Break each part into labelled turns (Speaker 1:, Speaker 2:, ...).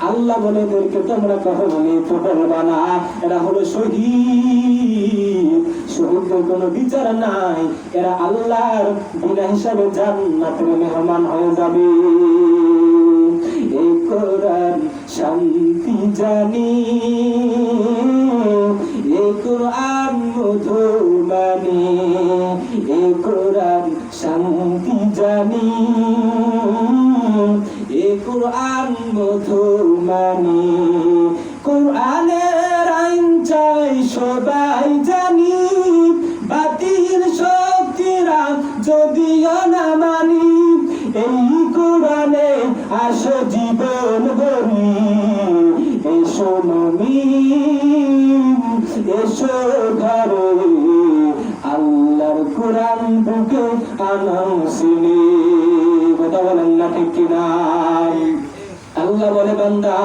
Speaker 1: আল্লাহ বলে এদেরকে তোমরা কখনো মৃত্যু করবা না এরা হলো শহীদ। শহীদদের কোনো বিচার নাই। এরা আল্লাহর বিনা হিসাবে জান্নাতের মেহমান হয়ে যাবে। এই কোরআন শান্তি জানি। এই কোরআন মধুবাণী কোরআন মধুমানি, কোরআনের আইন চাই সবাই জানি, বাতিল শক্তিরা যদিও না মানি, এই কোরআনে আসো জীবন গরি এসো নমি এসো ঘরে, আল্লাহর কোরআন বুকে আনাউসিনি কথা বলেন না ঠিক কিনা? আল্লাহ বলে বান্দা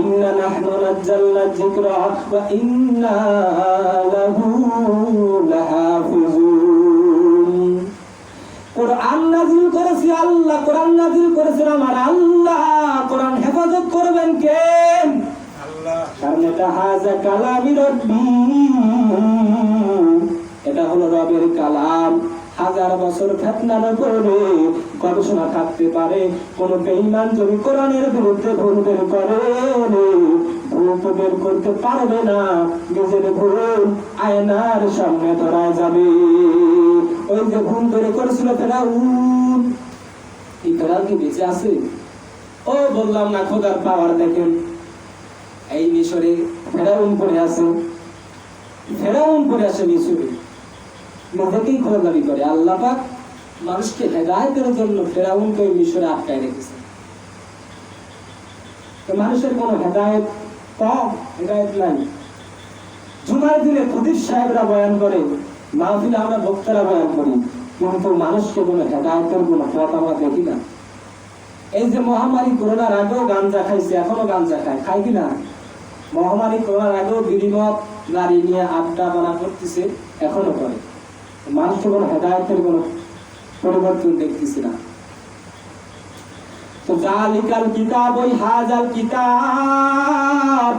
Speaker 1: ইন্না নাহনু নাজ্জালনা যিকরা ওয়া ইন্না লাহু লাহাফিজুন। কোরআন নাজিল করেছি আল্লাহ কোরআন নাজিল করেছেন আমার আল্লাহ। কোরআন হেফাজত করবেন কে? কারণ এটা হাজা কালামি রব্বি। এটা হলো রবের কালাম। হাজার বছর ফেতনার করে গবেষণা থাকতে পারে। কোন বেঈমান যদি কোরআনের বিরুদ্ধে ভুল বের করে, ভুল তো বের করতে পারবে না। নিজের ভুল আয়নার সামনে ধরা যাবে। ওই যে ভুল বের করেছিল ফেরাউন, এই ফেরাউন কি বেঁচে আছে? ও, বললাম না, খোদার পাওয়ার দেখেন। এই মিশরে ফেরাউন পড়ে আছে। ফেরাউন পড়ে আছে মিশরে। নিজেকেই খোলা দাবি করে। আল্লাহ পাক মানুষকে হেদায়তের জন্য ফেরাউনকে মিশরে আটকায় রেখেছে। মানুষের কোনো হেদায়ত কম হেদায়ত নাই। জুমার দিনে খদির সাহেবরা বয়ান করে, মাহফিলে আমরা বক্তারা বয়ান করি, কিন্তু মানুষকে কোনো হেদায়তের, কোনো পথ আমরা দেখি না। এই যে মহামারী করোনার আগেও গাঞ্জা খাইছে এখনও গাঞ্জা খায় খায় কিনা মহামারী করোনার আগেও বিড়িমত নারী নিয়ে আড্ডা বানা করতেছে, এখনও করে। মানুষ কোনো হেদায়তের কোনো পরিবর্তন দেখতেছি না। তো জালিকাল কিতাব, ওই হাজাল কিতাব,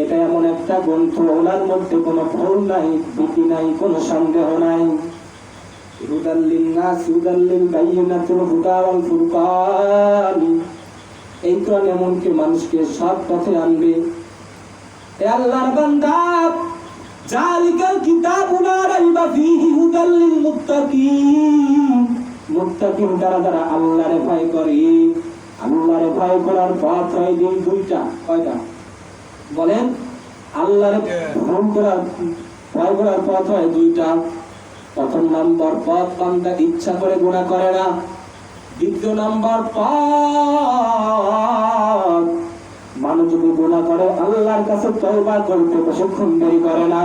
Speaker 1: এটা এমন একটা গ্রন্থ, ওনার মধ্যে কোনো ভুল নাই, ভীতি নাই, কোনো সন্দেহ নাই। হুদাল্লিন নাস হুদাল্লিন বাইয়িনাতুল হুদা ওয়াল ফুরকান। এই কোরআন এমনকি মানুষকে সৎ পথে আনবে। আল্লাহর বান্দা জালিকাল কিতাবু লা রাইবা ফীহি হুদাল লিল মুত্তাকিন। মুত্তাকিন যারা যারা আল্লাহরে ভয় করে। আল্লাহরে ভয় করার পথ হয় দিন দুইটা। কয়টা? বলেন, আল্লাহরে ভয় করার ভয় করার পথ হয় দুইটা। প্রথম নাম্বার পথ, বান্দা ইচ্ছা করে গুণা করে না। দ্বিতীয় নাম্বার পথ মানুষ যদি গুণা করে, আল্লাহর কাছে তওবা করতে প্রশিক্ষণ দেরি করে না।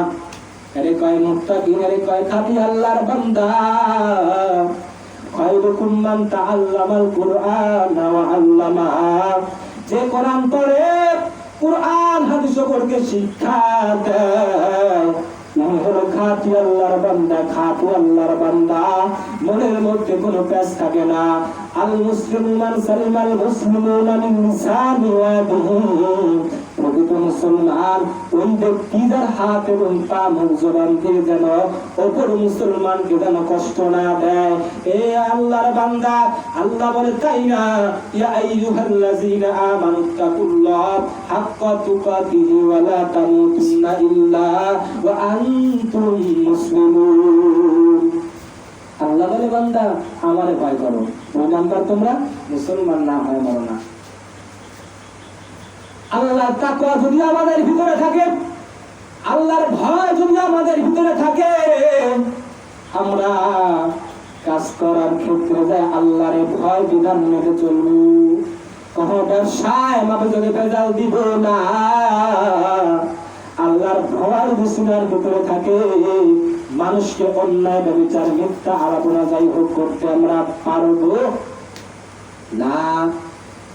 Speaker 1: আরে কয় মুত্তাকিন আরে কয় খাতি আল্লাহর বান্দা। খায়রুকুম মান তাআল্লামাল কুরআন ওয়া আল্লামা। যে কোরআন পড়ে, কুরআন হাদিস সম্পর্কে শিক্ষা দেয়। ইনি হলো খাঁটি আল্লাহর বান্দা, খাঁটি আল্লাহর বান্দা। মনের মধ্যে কোনো প্যাস থাকে না। আল মুসলিমান সালিমাল মুসলিমুনা মিন লিসানি ওয়া মুসলমান ওই ব্যক্তি যার হাত এবং পা মুখ জবান দিয়ে যেন অপর মুসলমানকে যেন কষ্ট না দেয়। এ আল্লাহর বান্দা, আল্লাহ বলে, তাই না? ইয়া আইয়ুহাল্লাযীনা আমানুত্তাকুল্লাহ হাক্কা তুকাতিহি ওয়া লা তামুতুন্না ইল্লা ওয়া আনতুম মুসলিমুন। আল্লাহ বলে, বান্দা, আমারে ভয় করো। ওই নাম্বার তোমরা মুসলমান না হয় মরো না। আল্লাহর তাকওয়া যদি আমাদের ভিতরে থাকে, আল্লাহর ভয় যদি আমাদের ভিতরে থাকে, আমরা কাজ করার ক্ষেত্রে যায় আল্লাহর ভয় বিধান মেনে চলবো। কোনো ব্যবসায় আমাকে যদি ভেজাল দিব না, আল্লাহর ভয় বিছুনার ভিতরে থাকে, মানুষকে অন্যায় বিচার মিথ্যা, আলাপনা যাই হোক করতে আমরা পারব? না।